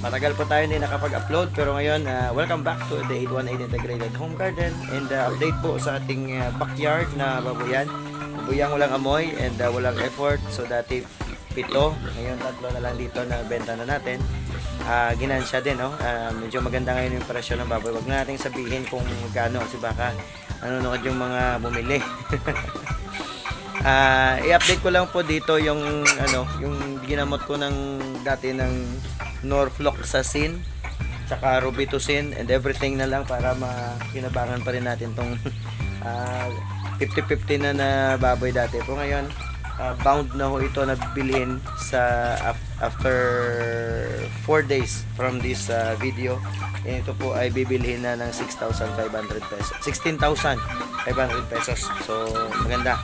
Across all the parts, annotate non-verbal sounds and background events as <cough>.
Matagal po tayo hindi nakapag-upload pero ngayon uh, welcome back to the 818 Integrated Home Garden and uh, update po sa ating uh, backyard na babuyan. Babuyang walang amoy and uh, walang effort so dati pito, ngayon tatlo na lang dito na benta na natin. Uh, ginansya din, no? Uh, medyo maganda ngayon yung presyo ng baboy. Wag na nating sabihin kung gaano kasi baka nanonood yung mga bumili. <laughs> Ah, i-update ko lang po dito yung ano, yung ginamot ko ng dati ng Norfloxacin tsaka Robitussin and everything na lang para makinabangan pa rin natin tong <laughs> ah, 50-50 na na baboy dati. Po ngayon, ah, bound na ho ito na bilhin sa af- after 4 days from this ah, video. And ito po ay bibilhin na ng 6,500 pesos. 16,500 pesos. So, maganda.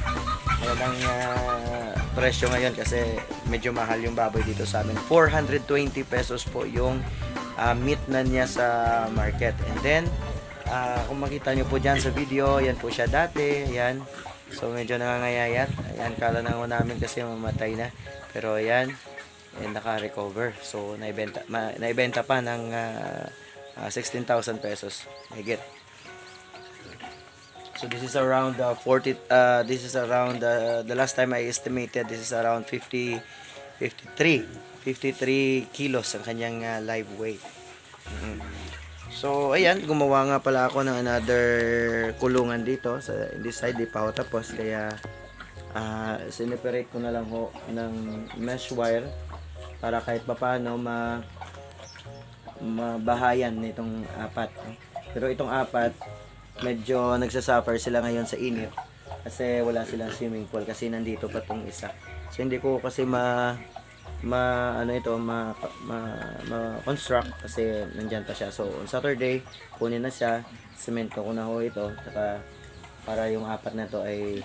Magandang ah, presyo ngayon kasi medyo mahal yung baboy dito sa amin. 420 pesos po yung ah, meat na niya sa market. And then, ah, kung makita nyo po dyan sa video, yan po siya dati. Yan. So, medyo nangangayayat. Ayan, kala na namin kasi mamatay na. Pero ayan, eh, naka-recover. So, naibenta, ma, naibenta pa ng ah, ah, 16,000 pesos. Higit. So this is around uh, 40 uh, this is around uh, the last time I estimated this is around 50 53 53 kilos ang kanyang uh, live weight. Mhm. So ayan, gumawa nga pala ako ng another kulungan dito sa in this side di pa ako tapos kaya uh, sineperate ko na lang ho ng mesh wire para kahit papaano ma mabahayan nitong apat. Pero itong apat medyo nagsasuffer sila ngayon sa init kasi wala silang swimming pool kasi nandito pa tong isa. So hindi ko kasi ma ma ano ito ma, ma, ma construct kasi nandiyan pa siya. So on Saturday kunin na siya, semento ko na ho ito saka para yung apat na to ay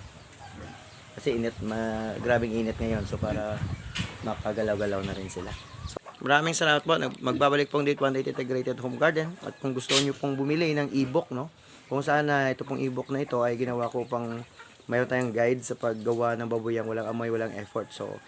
kasi init ma, grabing init ngayon so para makagalaw-galaw na rin sila. Maraming salamat po. Magbabalik pong Date 1 Date Integrated Home Garden at kung gusto niyo pong bumili ng ebook no, kung saan na ito pong ebook na ito ay ginawa ko pang mayroon tayong guide sa paggawa ng babuyang walang amoy, walang effort. So,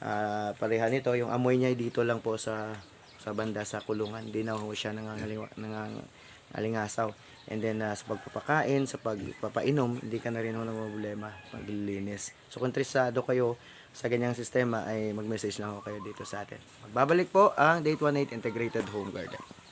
ah pareha nito, yung amoy niya dito lang po sa sa banda sa kulungan. Hindi na ho siya nangangalingasaw. Nangangalingasaw. And then, ah, sa pagpapakain, sa pagpapainom, hindi ka na rin ho problema paglilinis. So, kung interesado kayo sa ganyang sistema, ay mag-message lang ako kayo dito sa atin. Magbabalik po ang Date 18 Integrated Home Garden.